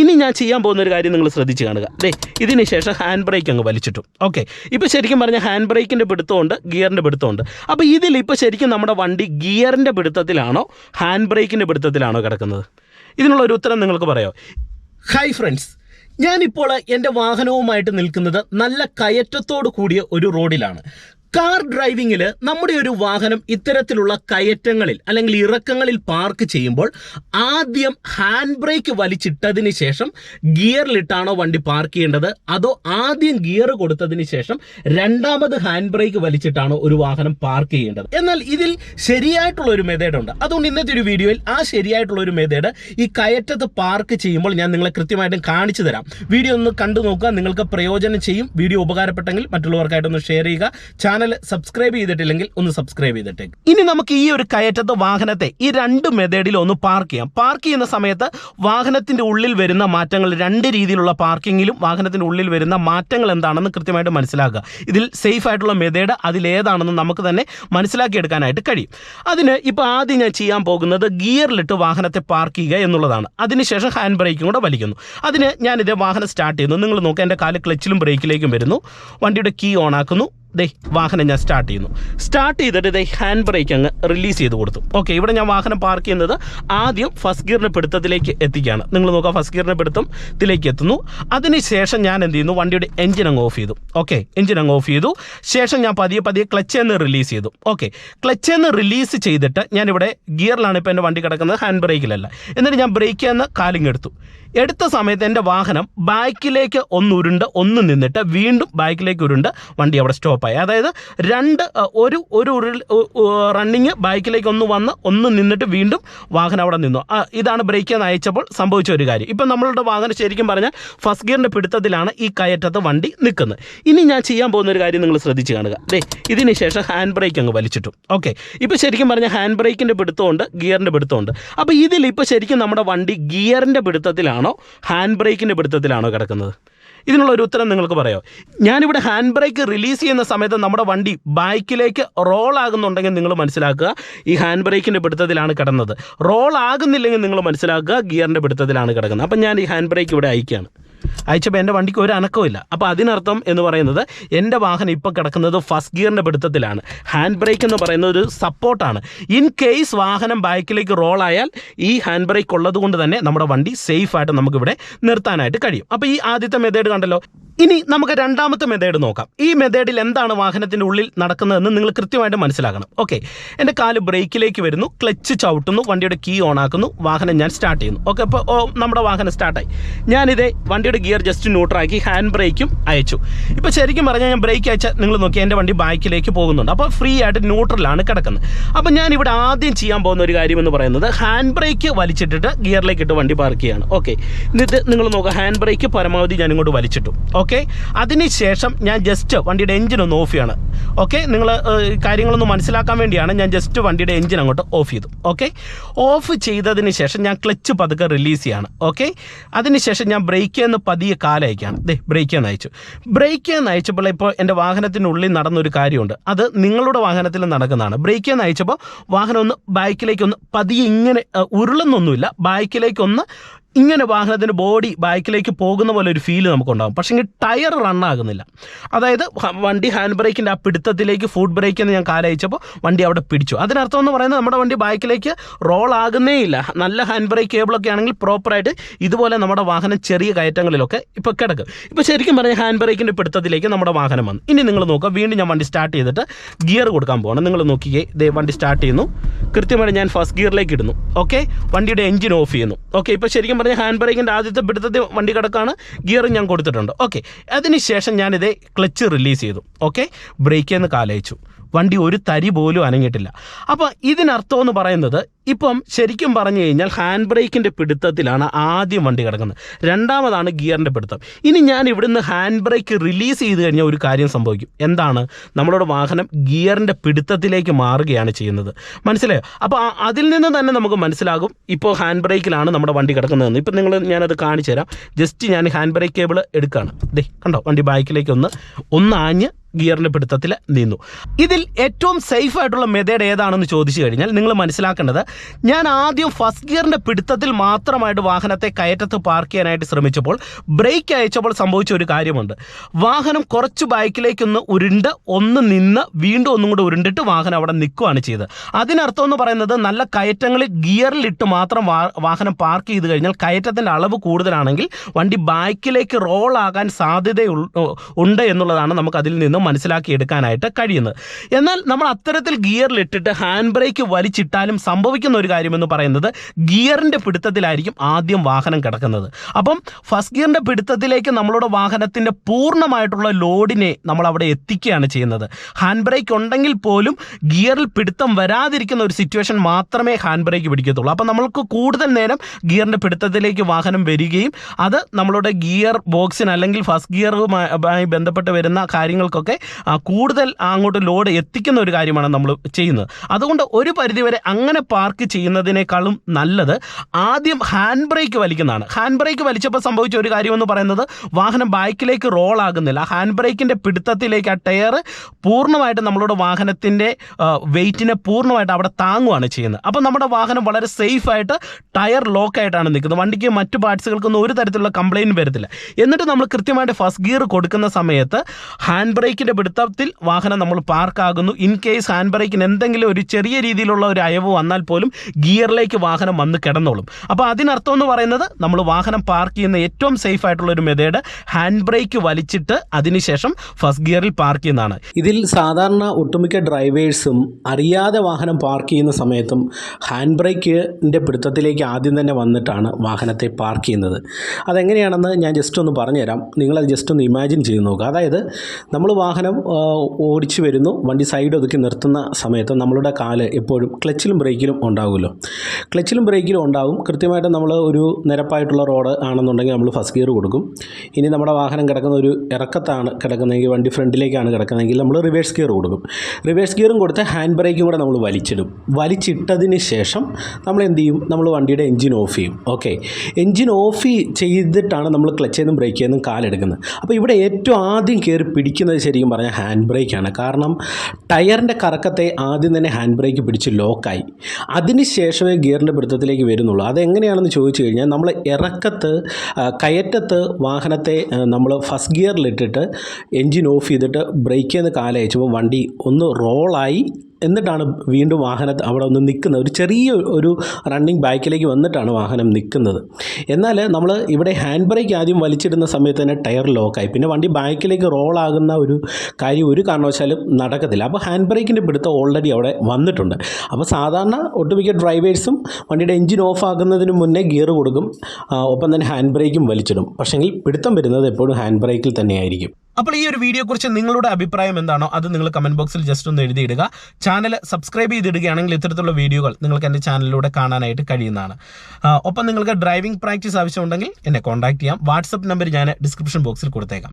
ഇനി ഞാൻ ചെയ്യാൻ പോകുന്ന ഒരു കാര്യം നിങ്ങൾ ശ്രദ്ധിച്ച് കാണുക. ദേ ഇതിന് ശേഷം ഹാൻഡ് ബ്രേക്ക് അങ്ങ് വലിച്ചിട്ടു. ഓക്കെ ഇപ്പോൾ ശരിക്കും പറഞ്ഞാൽ ഹാൻഡ് ബ്രേക്കിന്റെ പിടുത്തമുണ്ട് ഗിയറിന്റെ പിടുത്തമുണ്ട്. അപ്പോൾ ഇതിൽ ഇപ്പോൾ ശരിക്കും നമ്മുടെ വണ്ടി ഗിയറിന്റെ പിടുത്തത്തിലാണോ ഹാൻഡ് ബ്രേക്കിന്റെ പിടുത്തത്തിലാണോ കിടക്കുന്നത്? ഇതിനുള്ള ഒരു ഉത്തരം നിങ്ങൾക്ക് പറയാമോ ഹൈ ഫ്രണ്ട്സ് ഞാനിപ്പോൾ എന്റെ വാഹനവുമായിട്ട് നിൽക്കുന്നത് നല്ല കയറ്റത്തോടു കൂടിയ ഒരു റോഡിലാണ് കാർ ഡ്രൈവിങ്ങിൽ നമ്മുടെ ഒരു വാഹനം ഇത്തരത്തിലുള്ള കയറ്റങ്ങളിൽ അല്ലെങ്കിൽ ഇറക്കങ്ങളിൽ പാർക്ക് ചെയ്യുമ്പോൾ ആദ്യം ഹാൻഡ് ബ്രേക്ക് വലിച്ചിട്ടതിന് ശേഷം ഗിയറിലിട്ടാണോ വണ്ടി പാർക്ക് ചെയ്യേണ്ടത്? അതോ ആദ്യം ഗിയർ കൊടുത്തതിന് ശേഷം രണ്ടാമത് ഹാൻഡ് ബ്രേക്ക് വലിച്ചിട്ടാണോ ഒരു വാഹനം പാർക്ക് ചെയ്യേണ്ടത്? എന്നാൽ ഇതിൽ ശരിയായിട്ടുള്ള ഒരു മെത്തേഡ് ഉണ്ട്. അതുകൊണ്ട് ഇന്നത്തെ ഒരു വീഡിയോയിൽ ആ ശരിയായിട്ടുള്ള ഒരു മെത്തേഡ് ഈ കയറ്റത്ത് പാർക്ക് ചെയ്യുമ്പോൾ ഞാൻ നിങ്ങളെ കൃത്യമായിട്ടും കാണിച്ചു തരാം. വീഡിയോ ഒന്ന് കണ്ടു നോക്കുക. നിങ്ങൾക്ക് പ്രയോജനം ചെയ്യും. വീഡിയോ ഉപകാരപ്പെട്ടെങ്കിൽ മറ്റുള്ളവർക്കായിട്ടൊന്ന് ഷെയർ ചെയ്യുക. ചാനൽ സബ്സ്ക്രൈബ് ചെയ്തിട്ടില്ലെങ്കിൽ ഒന്ന് സബ്സ്ക്രൈബ് ചെയ്തിട്ടേക്ക് ഇനി നമുക്ക് ഈ ഒരു കയറ്റത്തെ വാഹനത്തെ ഈ രണ്ട് മെത്തേഡിൽ ഒന്ന് പാർക്ക് ചെയ്യാം. പാർക്ക് ചെയ്യുന്ന സമയത്ത് വാഹനത്തിന്റെ ഉള്ളിൽ വരുന്ന മാറ്റങ്ങൾ രണ്ട് രീതിയിലുള്ള പാർക്കിങ്ങിലും വാഹനത്തിന്റെ ഉള്ളിൽ വരുന്ന മാറ്റങ്ങൾ എന്താണെന്ന് കൃത്യമായിട്ട് മനസ്സിലാക്കുക. ഇതിൽ സേഫ് ആയിട്ടുള്ള മെത്തേഡ് അതിലേതാണെന്ന് നമുക്ക് തന്നെ മനസ്സിലാക്കിയെടുക്കാനായിട്ട് കഴിയും. അതിന് ഇപ്പോൾ ആദ്യം ഞാൻ ചെയ്യാൻ പോകുന്നത് ഗിയറിലിട്ട് വാഹനത്തെ പാർക്ക് ചെയ്യുക എന്നുള്ളതാണ്. അതിനുശേഷം ഹാൻഡ് ബ്രേക്കും കൂടെ വലിക്കുന്നു. അതിന് ഞാനിത് വാഹനം സ്റ്റാർട്ട് ചെയ്യുന്നു. നിങ്ങൾ നോക്കുക എന്റെ കാൽ ക്ലച്ചിലും ബ്രേക്കിലേക്കും വരുന്നു. വണ്ടിയുടെ കീ ഓൺ ആക്കുന്നു. ദേ വാഹനം ഞാൻ സ്റ്റാർട്ട് ചെയ്യുന്നു. സ്റ്റാർട്ട് ചെയ്തിട്ട് ദേ ഹാൻഡ് ബ്രേക്ക് അങ്ങ് റിലീസ് ചെയ്ത് കൊടുത്തു. ഓക്കെ ഇവിടെ ഞാൻ വാഹനം പാർക്ക് ചെയ്യുന്നത് ആദ്യം ഫസ്റ്റ് ഗിയറിന്റെ പിടുത്തത്തിലേക്ക് എത്തിക്കുകയാണ്. നിങ്ങൾ നോക്കുക ഫസ്റ്റ് ഗിയറിന്റെ പിടുത്തത്തിലേക്ക് എത്തുന്നു. അതിനുശേഷം ഞാൻ എന്ത് ചെയ്യുന്നു? വണ്ടിയുടെ എഞ്ചിൻ അങ്ങ് ഓഫ് ചെയ്തു. ഓക്കെ എഞ്ചിൻ അങ്ങ് ഓഫ് ചെയ്തു. ശേഷം ഞാൻ പതിയെ പതിയെ ക്ലച്ച് എന്ന് റിലീസ് ചെയ്തു. ഓക്കെ ക്ലച്ചെന്ന് റിലീസ് ചെയ്തിട്ട് ഞാനിവിടെ ഗിയറിലാണ് ഇപ്പോൾ എന്റെ വണ്ടി കിടക്കുന്നത് ഹാൻഡ് ബ്രേക്കിലല്ല എന്നിട്ട് ഞാൻ ബ്രേക്ക് എന്ന് കാലിങ്ങെടുത്തു. എടുത്ത സമയത്ത് എന്റെ വാഹനം ബാക്കിലേക്ക് ഒന്ന് ഉരുണ്ട് ഒന്ന് നിന്നിട്ട് വീണ്ടും ബാക്കിലേക്ക് ഉരുണ്ട് വണ്ടി അവിടെ സ്റ്റോപ്പായി. അതായത് രണ്ട് ഒരു ഒരു ഉരുൾ റണ്ണിങ് ബാക്കിലേക്ക് ഒന്ന് വന്ന് ഒന്ന് നിന്നിട്ട് വീണ്ടും വാഹനം അവിടെ നിന്നു. ഇതാണ് ബ്രേക്ക് എന്ന് അയച്ചപ്പോൾ സംഭവിച്ച ഒരു കാര്യം. ഇപ്പം നമ്മളുടെ വാഹനം ശരിക്കും പറഞ്ഞാൽ ഫസ്റ്റ് ഗിയറിന്റെ പിടുത്തത്തിലാണ് ഈ കയറ്റത്ത് വണ്ടി നിൽക്കുന്നത്. ഇനി ഞാൻ ചെയ്യാൻ പോകുന്ന ഒരു കാര്യം നിങ്ങൾ ശ്രദ്ധിച്ച് കാണുക. ദേ ഇതിന് ശേഷം ഹാൻഡ് ബ്രേക്ക് അങ്ങ് വലിച്ചിട്ടു. ഓക്കെ. ഇപ്പോൾ ശരിക്കും പറഞ്ഞാൽ ഹാൻഡ് ബ്രേക്കിന്റെ പിടുത്തമുണ്ട് ഗിയറിന്റെ പിടുത്തമുണ്ട്. അപ്പോൾ ഇതിൽ ഇപ്പോൾ ശരിക്കും നമ്മുടെ വണ്ടി ഗിയറിന്റെ പിടുത്തത്തിലാണോ ഹാൻഡ് ബ്രേക്കിന്റെ പിടുത്തത്തിലാണോ കിടക്കുന്നത്? ഇതിനുള്ള ഒരു ഉത്തരം നിങ്ങൾക്ക് പറയോ. ഞാനിവിടെ ഹാൻഡ് ബ്രേക്ക് റിലീസ് ചെയ്യുന്ന സമയത്ത് നമ്മുടെ വണ്ടി ബൈക്കിലേക്ക് റോൾ ആകുന്നുണ്ടെങ്കിൽ നിങ്ങൾ മനസ്സിലാക്കുക ഈ ഹാൻഡ് ബ്രേക്കിന്റെ പിടുത്തത്തിലാണ് കിടന്നത്. റോൾ ആകുന്നില്ലെങ്കിൽ നിങ്ങൾ മനസ്സിലാക്കുക ഗിയറിന്റെ പിടുത്തത്തിലാണ് കിടക്കുന്നത്. അപ്പം ഞാൻ ഈ ഹാൻഡ് ബ്രേക്ക് ഇവിടെ അയക്കുകയാണ്. അയച്ചപ്പോൾ എന്റെ വണ്ടിക്ക് ഒരു അനക്കമില്ല അപ്പോൾ അതിനർത്ഥം എന്ന് പറയുന്നത് എന്റെ വാഹനം ഇപ്പോൾ കിടക്കുന്നത് ഫസ്റ്റ് ഗിയറിന്റെ പിടുത്തത്തിലാണ്. ഹാൻഡ് ബ്രേക്ക് എന്ന് പറയുന്ന ഒരു സപ്പോർട്ടാണ് ഇൻ കേസ് വാഹനം ബാക്കിലേക്ക് റോളായാൽ ഈ ഹാൻഡ് ബ്രേക്ക് ഉള്ളത് കൊണ്ട് തന്നെ നമ്മുടെ വണ്ടി സേഫായിട്ട് നമുക്കിവിടെ നിർത്താനായിട്ട് കഴിയും. അപ്പോൾ ഈ ആദ്യത്തെ മെത്തേഡ് കണ്ടല്ലോ? ഇനി നമുക്ക് രണ്ടാമത്തെ മെത്തേഡ് നോക്കാം. ഈ മെത്തേഡിൽ എന്താണ് വാഹനത്തിന്റെ ഉള്ളിൽ നടക്കുന്നതെന്ന് നിങ്ങൾ കൃത്യമായിട്ട് മനസ്സിലാക്കണം. ഓക്കെ എന്റെ കാൽ ബ്രേക്കിലേക്ക് വരുന്നു ക്ലച്ച് ചവിട്ടുന്നു വണ്ടിയുടെ കീ ഓൺ ആക്കുന്നു വാഹനം ഞാൻ സ്റ്റാർട്ട് ചെയ്യുന്നു. ഓക്കെ അപ്പോൾ നമ്മുടെ വാഹനം സ്റ്റാർട്ടായി ഞാനിതേ വണ്ടിയുടെ ഗിയർ ജസ്റ്റ് ന്യൂട്രാക്കി ഹാൻഡ് ബ്രേക്കും അയച്ചു. ഇപ്പോൾ ശരിക്കും പറഞ്ഞാൽ ഞാൻ ബ്രേക്ക് അയച്ചാൽ നിങ്ങൾ നോക്കി എന്റെ വണ്ടി ബാക്കിലേക്ക് പോകുന്നുണ്ട്. അപ്പോൾ ഫ്രീ ആയിട്ട് ന്യൂട്രലാണ് കിടക്കുന്നത്. അപ്പോൾ ഞാൻ ഇവിടെ ആദ്യം ചെയ്യാൻ പോകുന്ന ഒരു കാര്യം എന്ന് പറയുന്നത് ഹാൻഡ് ബ്രേക്ക് വലിച്ചിട്ടിട്ട് ഗിയറിലേക്ക് ഇട്ട് വണ്ടി പാർക്ക് ചെയ്യാണ്. ഓക്കെ. എന്നിട്ട് നിങ്ങൾ നോക്കുക ഹാൻഡ് ബ്രേക്ക് പരമാവധി ഞാൻ ഇങ്ങോട്ട് വലിച്ചിട്ടു. ഓക്കെ. അതിനുശേഷം ഞാൻ ജസ്റ്റ് വണ്ടിയുടെ എഞ്ചിൻ ഒന്ന് ഓഫ് ചെയ്യാണ്. ഓക്കെ. നിങ്ങൾ കാര്യങ്ങളൊന്ന് മനസ്സിലാക്കാൻ വേണ്ടിയാണ് ഞാൻ ജസ്റ്റ് വണ്ടിയുടെ എഞ്ചിൻ അങ്ങോട്ട് ഓഫ് ചെയ്തു. ഓക്കെ. ഓഫ് ചെയ്തതിന് ശേഷം ഞാൻ ക്ലച്ച് പതുക്കെ റിലീസ് ചെയ്യാണ്. ഓക്കെ. അതിനുശേഷം ഞാൻ ബ്രേക്ക് എന്ന് പതിയെ കാലയക്കാണ്. ദേ ബ്രേക്ക് ചെയ്യാൻ അയച്ചു ബ്രേക്ക് ചെയ്യാൻ അയച്ചപ്പോൾ ഇപ്പോൾ എന്റെ വാഹനത്തിനുള്ളിൽ നടന്നൊരു കാര്യമുണ്ട്. അത് നിങ്ങളുടെ വാഹനത്തിൽ നടക്കുന്നതാണ്. ബ്രേക്ക് ചെയ്യാൻ അയച്ചപ്പോൾ വാഹനം ഒന്ന് ബാക്കിലേക്കൊന്ന് പതിയെ ഇങ്ങനെ ഉരുളുന്നൊന്നുമില്ല. ബാക്കിലേക്കൊന്ന് ഇങ്ങനെ വാഹനത്തിന്റെ ബോഡി ബാക്കിലേക്ക് പോകുന്ന പോലെ ഒരു ഫീൽ നമുക്കുണ്ടാകും. പക്ഷേ ടയർ റണ്ണാകുന്നില്ല അതായത് വണ്ടി ഹാൻഡ് ബ്രേക്കിന്റെ ആ പിടുത്തത്തിലേക്ക് ഫുഡ് ബ്രേക്ക് എന്ന് ഞാൻ കാലയച്ചപ്പോൾ വണ്ടി അവിടെ പിടിച്ചു. അതിനർത്ഥം എന്ന് പറയുന്നത് നമ്മുടെ വണ്ടി ബാക്കിലേക്ക് റോൾ ആകുന്നേ ഇല്ല. നല്ല ഹാൻഡ് ബ്രേക്ക് കേബിളൊക്കെ ആണെങ്കിൽ പ്രോപ്പറായിട്ട് ഇതുപോലെ നമ്മുടെ വാഹനം ചെറിയ കയറ്റങ്ങളിലൊക്കെ ഇപ്പോൾ കിടക്കും. ഇപ്പോൾ ശരിക്കും പറഞ്ഞാൽ ഹാൻഡ് ബ്രേക്കിന്റെ പിടുത്തത്തിലേക്ക് നമ്മുടെ വാഹനം വന്നു. ഇനി നിങ്ങൾ നോക്കുക വീണ്ടും ഞാൻ വണ്ടി സ്റ്റാർട്ട് ചെയ്തിട്ട് ഗിയർ കൊടുക്കാൻ പോകണം നിങ്ങൾ നോക്കിയേ ദേ വണ്ടി സ്റ്റാർട്ട് ചെയ്യുന്നു. കൃത്യമായിട്ട് ഞാൻ ഫസ്റ്റ് ഗിയറിലേക്ക് ഇടുന്നു. ഓക്കെ വണ്ടിയുടെ എഞ്ചിൻ ഓഫ് ചെയ്യുന്നു. ഓക്കെ ഇപ്പോൾ ശരിക്കും പറഞ്ഞാൽ ഹാൻഡ് ബ്രേക്കിന്റെ ആദ്യത്തെ പിടുത്തത്തിൽ വണ്ടി കിടക്കാണ്. ഗിയർ ഞാൻ കൊടുത്തിട്ടുണ്ട്. ഓക്കെ അതിനുശേഷം ഞാനിത് ക്ലച്ച് റിലീസ് ചെയ്തു. ഓക്കെ ബ്രേക്കിൽ നിന്ന് കാലയച്ചു. വണ്ടി ഒരു തരി പോലും അനങ്ങിയിട്ടില്ല. അപ്പോൾ ഇതിനർത്ഥം എന്ന് പറയുന്നത് ഇപ്പം ശരിക്കും പറഞ്ഞു കഴിഞ്ഞാൽ ഹാൻഡ് ബ്രേക്കിന്റെ പിടുത്തത്തിലാണ് ആദ്യം വണ്ടി കിടക്കുന്നത്. രണ്ടാമതാണ് ഗിയറിന്റെ പിടുത്തം. ഇനി ഞാൻ ഇവിടുന്ന് ഹാൻഡ് ബ്രേക്ക് റിലീസ് ചെയ്ത് കഴിഞ്ഞാൽ ഒരു കാര്യം സംഭവിക്കും. എന്താണ്? നമ്മളുടെ വാഹനം ഗിയറിന്റെ പിടുത്തത്തിലേക്ക് മാറുകയാണ് ചെയ്യുന്നത്. മനസ്സിലായോ? അപ്പോൾ അതിൽ നിന്ന് തന്നെ നമുക്ക് മനസ്സിലാകും ഇപ്പോൾ ഹാൻഡ് ബ്രേക്കിലാണ് നമ്മുടെ വണ്ടി കിടക്കുന്നതെന്ന്. ഇപ്പം നിങ്ങൾ ഞാനത് കാണിച്ചു തരാം ജസ്റ്റ് ഞാൻ ഹാൻഡ് ബ്രേക്ക് കേബിൾ എടുക്കുകയാണ് ദേ കണ്ടോ? വണ്ടി ബാക്കിലേക്ക് ഒന്ന് ഒന്ന് ആഞ്ഞ് ഗിയറിന്റെ പിടുത്തത്തിൽ നിന്നു. ഇതിൽ ഏറ്റവും സേഫ് ആയിട്ടുള്ള മെത്തേഡ് ഏതാണെന്ന് ചോദിച്ചു കഴിഞ്ഞാൽ നിങ്ങൾ മനസ്സിലാക്കേണ്ടത് ഞാൻ ആദ്യം ഫസ്റ്റ് ഗിയറിന്റെ പിടുത്തത്തിൽ മാത്രമായിട്ട് വാഹനത്തെ കയറ്റത്ത് പാർക്ക് ചെയ്യാനായിട്ട് ശ്രമിച്ചപ്പോൾ ബ്രേക്ക് അയച്ചപ്പോൾ സംഭവിച്ച ഒരു കാര്യമുണ്ട്. വാഹനം കുറച്ച് ബൈക്കിലേക്കൊന്ന് ഉരുണ്ട് ഒന്ന് നിന്ന് വീണ്ടും ഒന്നും കൂടെ ഉരുണ്ടിട്ട് വാഹനം അവിടെ നിൽക്കുകയാണ് ചെയ്തത്. അതിനർത്ഥം എന്ന് പറയുന്നത് നല്ല കയറ്റങ്ങളിൽ ഗിയറിലിട്ട് മാത്രം വാഹനം പാർക്ക് ചെയ്ത് കഴിഞ്ഞാൽ കയറ്റത്തിന്റെ അളവ് കൂടുതലാണെങ്കിൽ വണ്ടി ബൈക്കിലേക്ക് റോൾ ആകാൻ സാധ്യതയുൾ ഉണ്ട് എന്നുള്ളതാണ് നമുക്ക് അതിൽ നിന്ന് മനസ്സിലാക്കിയെടുക്കാനായിട്ട് കഴിയുന്നത്. എന്നാൽ നമ്മൾ അത്തരത്തിൽ ഗിയറിലിട്ടിട്ട് ഹാൻഡ് ബ്രേക്ക് വലിച്ചിട്ടാലും സംഭവിക്കുന്ന ഒരു കാര്യമെന്ന് പറയുന്നത് ഗിയറിന്റെ പിടുത്തത്തിലായിരിക്കും ആദ്യം വാഹനം കിടക്കുന്നത്. അപ്പം ഫസ്റ്റ് ഗിയറിന്റെ പിടുത്തത്തിലേക്ക് നമ്മളുടെ വാഹനത്തിന്റെ പൂർണമായിട്ടുള്ള ലോഡിനെ നമ്മൾ അവിടെ എത്തിക്കുകയാണ് ചെയ്യുന്നത്. ഹാൻഡ് ബ്രേക്ക് ഉണ്ടെങ്കിൽ പോലും ഗിയറിൽ പിടുത്തം വരാതിരിക്കുന്ന ഒരു സിറ്റുവേഷൻ മാത്രമേ ഹാൻഡ് ബ്രേക്ക് പിടിക്കത്തുള്ളൂ. അപ്പം നമ്മൾക്ക് കൂടുതൽ നേരം ഗിയറിന്റെ പിടുത്തത്തിലേക്ക് വാഹനം വരികയും അത് നമ്മളുടെ ഗിയർ ബോക്സിന് അല്ലെങ്കിൽ ഫസ്റ്റ് ഗിയറുമായി ബന്ധപ്പെട്ട് വരുന്ന കാര്യങ്ങൾക്കൊക്കെ ആ, കൂടുതൽ അങ്ങോട്ട് ലോഡ് എത്തിക്കുന്ന ഒരു കാര്യമാണ് നമ്മൾ ചെയ്യുന്നത്. അതുകൊണ്ട് ഒരു പരിധിവരെ അങ്ങനെ പാർക്ക് ചെയ്യുന്നതിനേക്കാളും നല്ലത് ആദ്യം ഹാൻഡ് ബ്രേക്ക് വലിക്കുന്നതാണ്. ഹാൻഡ് ബ്രേക്ക് വലിച്ചപ്പോൾ സംഭവിച്ച ഒരു കാര്യമെന്ന് പറയുന്നത് വാഹനം ബാക്കിലേക്ക് റോൾ ആകുന്നില്ല. ഹാൻഡ് ബ്രേക്കിന്റെ പിടുത്തത്തിലേക്ക് ആ ടയർ പൂർണമായിട്ട് നമ്മളുടെ വാഹനത്തിന്റെ വെയിറ്റിനെ പൂർണമായിട്ട് അവിടെ താങ്ങുകയാണ് ചെയ്യുന്നത്. അപ്പോൾ നമ്മുടെ വാഹനം വളരെ സേഫായിട്ട് ടയർ ലോക്കായിട്ടാണ് നിൽക്കുന്നത്. വണ്ടിക്ക് മറ്റു പാർട്സുകൾക്കൊന്നും ഒരു തരത്തിലുള്ള കംപ്ലയിന്റ് വരത്തില്ല. എന്നിട്ട് നമ്മൾ കൃത്യമായിട്ട് ഫസ്റ്റ് ഗിയർ കൊടുക്കുന്ന സമയത്ത് ഹാൻഡ് ബ്രേക്കിന്റെ പിടുത്തത്തിൽ വാഹനം നമ്മൾ പാർക്കാകുന്നു. ഇൻ കേസ് ഹാൻഡ് ബ്രേക്കിന് എന്തെങ്കിലും ഒരു ചെറിയ രീതിയിലുള്ള ഒരു അയവ് വന്നാൽ പോലും ഗിയറിലേക്ക് വാഹനം വന്ന് കിടന്നോളും. അപ്പോൾ അതിനർത്ഥം എന്ന് പറയുന്നത് നമ്മൾ വാഹനം പാർക്ക് ചെയ്യുന്ന ഏറ്റവും സേഫ് ആയിട്ടുള്ള ഒരു മെത്തേഡ് ഹാൻഡ് ബ്രേക്ക് വലിച്ചിട്ട് അതിനുശേഷം ഫസ്റ്റ് ഗിയറിൽ പാർക്ക് ചെയ്യുന്നതാണ്. ഇതിൽ സാധാരണ ഒട്ടുമിക്ക ഡ്രൈവേഴ്സും അറിയാതെ വാഹനം പാർക്ക് ചെയ്യുന്ന സമയത്തും ഹാൻഡ് ബ്രേക്കിന്റെ പിടുത്തത്തിലേക്ക് ആദ്യം തന്നെ വന്നിട്ടാണ് വാഹനത്തെ പാർക്ക് ചെയ്യുന്നത്. അതെങ്ങനെയാണെന്ന് ഞാൻ ജസ്റ്റ് ഒന്ന് പറഞ്ഞുതരാം. നിങ്ങളത് ജസ്റ്റ് ഒന്ന് ഇമാജിൻ ചെയ്ത് നോക്കുക. അതായത് നമ്മൾ ആ, ഓടിച്ചു വരുന്നു. വണ്ടി സൈഡ് ഒതുക്കി നിർത്തുന്ന സമയത്ത് നമ്മളുടെ കാൽ എപ്പോഴും ക്ലച്ചിലും ബ്രേക്കിലും ഉണ്ടാകുമല്ലോ ക്ലച്ചിലും ബ്രേക്കിലും ഉണ്ടാകും കൃത്യമായിട്ട് നമ്മൾ ഒരു നിരപ്പായിട്ടുള്ള റോഡ് ആണെന്നുണ്ടെങ്കിൽ നമ്മൾ ഫസ്റ്റ് ഗിയർ കൊടുക്കും. ഇനി നമ്മുടെ വാഹനം കിടക്കുന്ന ഒരു ഇറക്കത്താണ് കിടക്കുന്നതെങ്കിൽ വണ്ടി ഫ്രണ്ടിലേക്കാണ് കിടക്കുന്നതെങ്കിൽ നമ്മൾ റിവേഴ്സ് ഗിയർ കൊടുക്കും. റിവേഴ്സ് ഗിയറും കൊടുത്ത് ഹാൻഡ് ബ്രേക്കും കൂടെ നമ്മൾ വലിച്ചിടും. വലിച്ചിട്ടതിന് ശേഷം നമ്മൾ എന്ത് ചെയ്യും? നമ്മൾ വണ്ടിയുടെ എഞ്ചിൻ ഓഫ് ചെയ്യും. ഓക്കെ എഞ്ചിൻ ഓഫ് ചെയ്തിട്ടാണ് നമ്മൾ ക്ലച്ചിൽ നിന്നും ബ്രേക്കിൽ നിന്നും കാലെടുക്കുന്നത്. അപ്പോൾ ഇവിടെ ഏറ്റവും ആദ്യം കയറി പിടിക്കുന്നത് ശരിക്കും പറഞ്ഞാൽ ഹാൻഡ് ബ്രേക്കാണ് കാരണം ടയറിന്റെ കറക്കത്തെ ആദ്യം തന്നെ ഹാൻഡ് ബ്രേക്ക് പിടിച്ച് ലോക്കായി അതിന് ശേഷമേ ഗിയറിന്റെ പിടുത്തത്തിലേക്ക് വരുന്നുള്ളൂ. അതെങ്ങനെയാണെന്ന് ചോദിച്ചു കഴിഞ്ഞാൽ നമ്മൾ ഇറക്കത്ത് കയറ്റത്ത് വാഹനത്തെ നമ്മൾ ഫസ്റ്റ് ഗിയറിലിട്ടിട്ട് എൻജിൻ ഓഫ് ചെയ്തിട്ട് ബ്രേക്കിൽ നിന്ന് കാലയച്ചപ്പോൾ വണ്ടി ഒന്ന് റോളായി എന്നിട്ടാണ് വീണ്ടും വാഹനം അവിടെ ഒന്ന് നിൽക്കുന്നത്. ഒരു ചെറിയ ഒരു റണ്ണിങ് ബാക്കിലേക്ക് വന്നിട്ടാണ് വാഹനം നിൽക്കുന്നത്. എന്നാൽ നമ്മൾ ഇവിടെ ഹാൻഡ് ബ്രേക്ക് ആദ്യം വലിച്ചിടുന്ന സമയത്ത് തന്നെ ടയർ ലോക്കായി പിന്നെ വണ്ടി ബാക്കിലേക്ക് റോളാകുന്ന ഒരു കാര്യം ഒരു കാരണവശാലും നടക്കത്തില്ല. അപ്പോൾ ഹാൻഡ് ബ്രേക്കിന്റെ പിടുത്തം ഓൾറെഡി അവിടെ വന്നിട്ടുണ്ട്. അപ്പോൾ സാധാരണ ഒട്ടുമിക്ക ഡ്രൈവേഴ്സും വണ്ടിയുടെ എഞ്ചിൻ ഓഫ് ആകുന്നതിന് മുന്നേ ഗിയർ കൊടുക്കും. ഒപ്പം തന്നെ ഹാൻഡ് ബ്രേക്കും വലിച്ചിടും. പക്ഷേങ്കിൽ പിടുത്തം വരുന്നത് എപ്പോഴും ഹാൻഡ് ബ്രേക്കിൽ തന്നെയായിരിക്കും. അപ്പോൾ ഈ ഒരു വീഡിയോ കുറിച്ച് നിങ്ങളുടെ അഭിപ്രായം എന്താണോ അത് നിങ്ങൾ കമന്റ് ബോക്സിൽ ജസ്റ്റ് ഒന്ന് എഴുതിയിടുക. ചാനൽ സബ്സ്ക്രൈബ് ചെയ്തിടുകയാണെങ്കിൽ ഇത്തരത്തിലുള്ള വീഡിയോകൾ നിങ്ങൾക്ക് എന്റെ ചാനലിലൂടെ കാണാനായിട്ട് കഴിയുന്നതാണ്. ഒപ്പം നിങ്ങൾക്ക് ഡ്രൈവിംഗ് പ്രാക്ടീസ് ആവശ്യമുണ്ടെങ്കിൽ എന്നെ കോൺടാക്ട് ചെയ്യാം. വാട്സപ്പ് നമ്പർ ഞാൻ ഡിസ്ക്രിപ്ഷൻ ബോക്സിൽ കൊടുത്തേക്കാം.